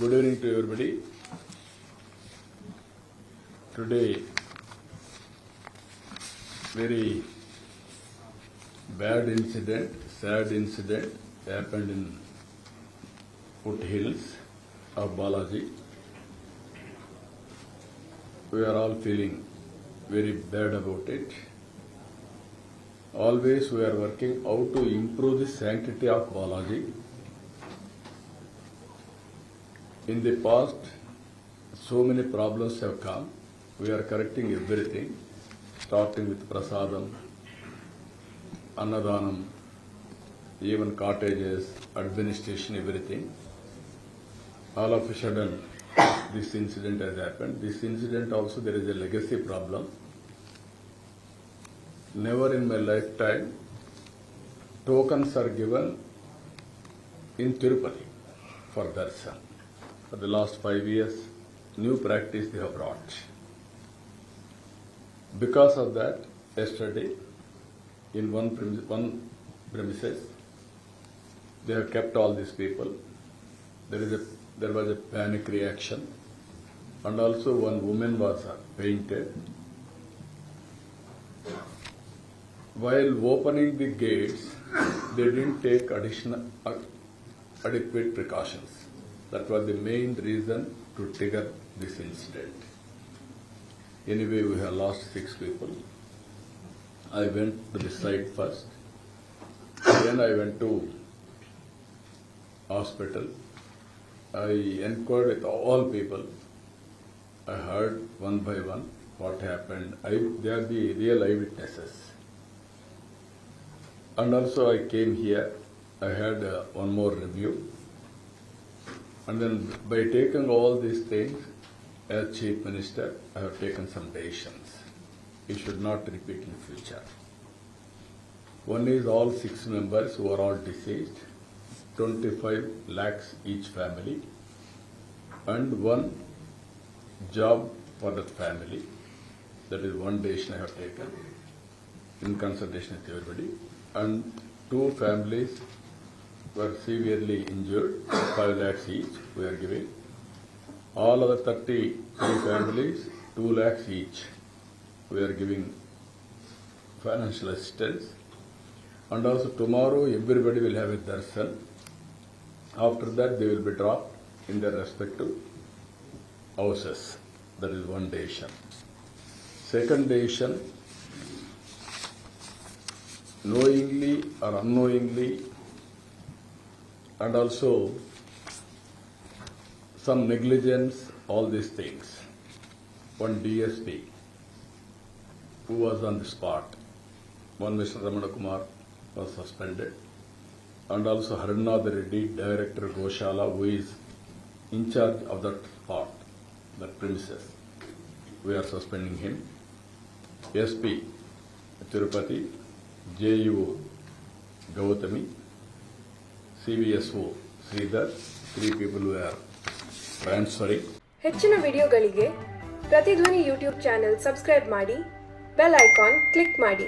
Good evening to everybody. Today, very bad incident, sad incident happened in foothills of Balaji. We are all feeling very bad about it. Always we are working how to improve the sanctity of Balaji. In the past, so many problems have come. We are correcting everything, starting with prasadam, annadanam, even cottages, administration, everything. All of a sudden, this incident has happened. This incident also there is a legacy problem. Never in my lifetime, tokens are given in Tirupati for darshan. For the last five years, new practice they have brought. Because of that, yesterday, in one, one premises, they have kept all these people. There is a there was a panic reaction, and also one woman was fainted. While opening the gates, they didn't take additional uh, adequate precautions. That was the main reason to trigger this incident. Anyway, we have lost six people. I went to the site first. Then I went to hospital. I inquired with all people. I heard one by one what happened. I, they are the real eyewitnesses. And also I came here. I had uh, one more review. And then by taking all these things, as chief minister, I have taken some decisions. It should not repeat in future. One is all six members who are all deceased, 25 lakhs each family, and one job for that family. That is one decision I have taken in consultation with everybody. And two families were severely injured, 5 lakhs each we are giving. All other 33 families, 2 lakhs each we are giving financial assistance. And also tomorrow everybody will have a darshan. After that they will be dropped in their respective houses. That is one decision. Second decision, knowingly or unknowingly, and also some negligence, all these things. One DSP who was on the spot, one Mr. Ramana Kumar was suspended, and also Harnath Reddy, Director Goshala, who is in charge of that spot, that premises. We are suspending him. SP Tirupati, JU Gautami, CVSO Sridhar three people were transferring. ಹೆಚ್ಚಿನ ವಿಡಿಯೋಗಳಿಗೆ ಪ್ರತಿಧ್ವನಿ YouTube channel subscribe ಮಾಡಿ, bell icon click ಮಾಡಿ.